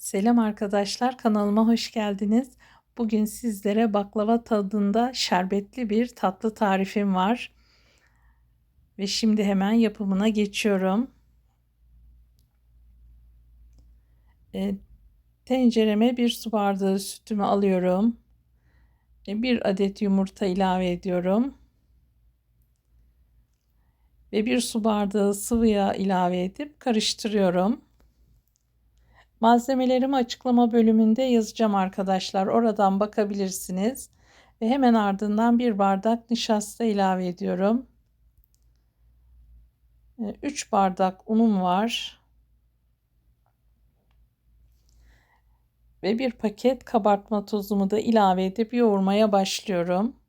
Selam arkadaşlar, kanalıma hoş geldiniz. Bugün sizlere baklava tadında şerbetli bir tatlı tarifim var. Ve şimdi hemen yapımına geçiyorum. E, tencereme bir su bardağı sütümü alıyorum. E, bir adet yumurta ilave ediyorum. Ve bir su bardağı sıvı yağ ilave edip karıştırıyorum. Malzemelerimi açıklama bölümünde yazacağım arkadaşlar. Oradan bakabilirsiniz. Ve hemen ardından bir bardak nişasta ilave ediyorum. 3 ee, bardak unum var. Ve bir paket kabartma tozumu da ilave edip yoğurmaya başlıyorum.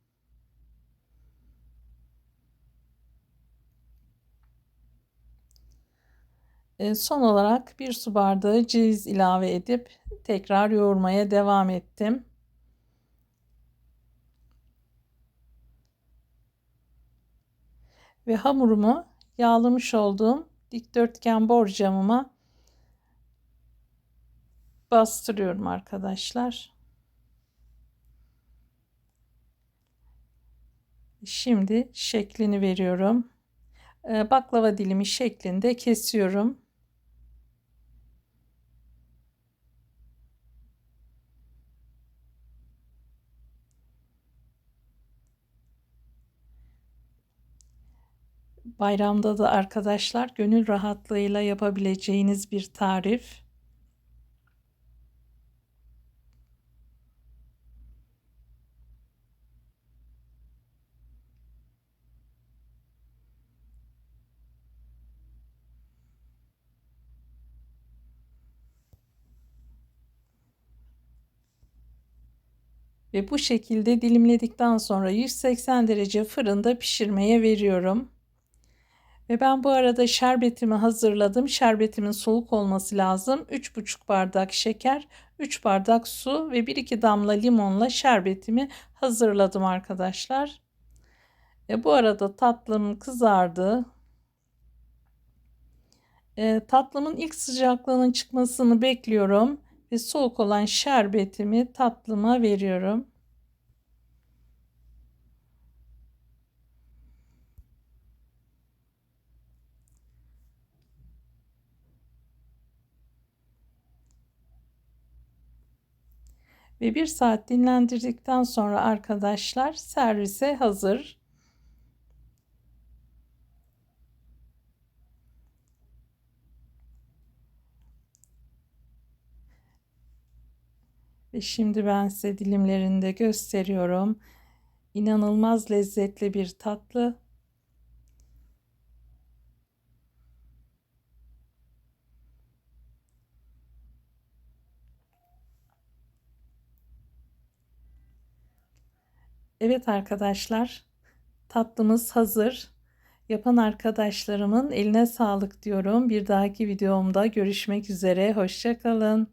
Son olarak bir su bardağı ceviz ilave edip tekrar yoğurmaya devam ettim. Ve hamurumu yağlamış olduğum dikdörtgen borcamıma bastırıyorum arkadaşlar. Şimdi şeklini veriyorum. Ee, baklava dilimi şeklinde kesiyorum. Bayramda da arkadaşlar gönül rahatlığıyla yapabileceğiniz bir tarif. Ve bu şekilde dilimledikten sonra 180 derece fırında pişirmeye veriyorum. Ve ben bu arada şerbetimi hazırladım. Şerbetimin soğuk olması lazım. 3,5 bardak şeker, 3 bardak su ve 1-2 damla limonla şerbetimi hazırladım arkadaşlar. E, bu arada tatlım kızardı. E, tatlımın ilk sıcaklığının çıkmasını bekliyorum ve soğuk olan şerbetimi tatlıma veriyorum. Ve bir saat dinlendirdikten sonra arkadaşlar servise hazır. Ve şimdi ben size dilimlerinde gösteriyorum. İnanılmaz lezzetli bir tatlı. Evet arkadaşlar tatlımız hazır. Yapan arkadaşlarımın eline sağlık diyorum. Bir dahaki videomda görüşmek üzere. Hoşçakalın.